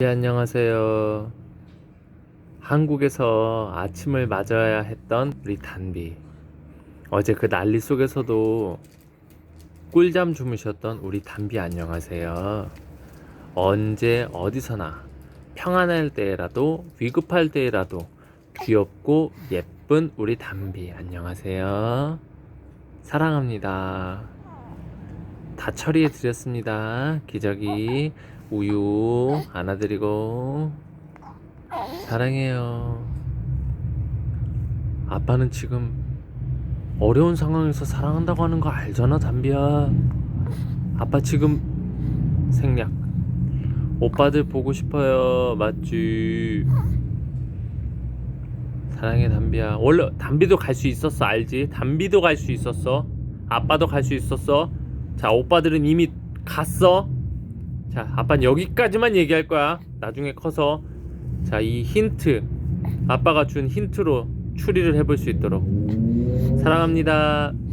네, 안녕하세요. 한국에서 아침을 맞아야 했던 우리 단비. 어제 그 난리 속에서도 꿀잠 주무셨던 우리 단비 안녕하세요. 언제 어디서나 평안할 때라도 위급할 때라도 귀엽고 예쁜 우리 단비 안녕하세요. 사랑합니다. 다 처리해 드렸습니다. 기저귀, 우유 안아드리고 사랑해요. 아빠는 지금 어려운 상황에서 사랑한다고 하는 거 알잖아, 담비야. 아빠 지금 생략. 오빠들 보고 싶어요, 맞지? 사랑해, 담비야. 원래 담비도 갈 수 있었어, 알지? 담비도 갈 수 있었어. 아빠도 갈 수 있었어. 자, 오빠들은 이미 갔어. 자, 아빠는 여기까지만 얘기할 거야. 나중에 커서. 자, 이 힌트. 아빠가 준 힌트로 추리를 해볼 수 있도록. 사랑합니다.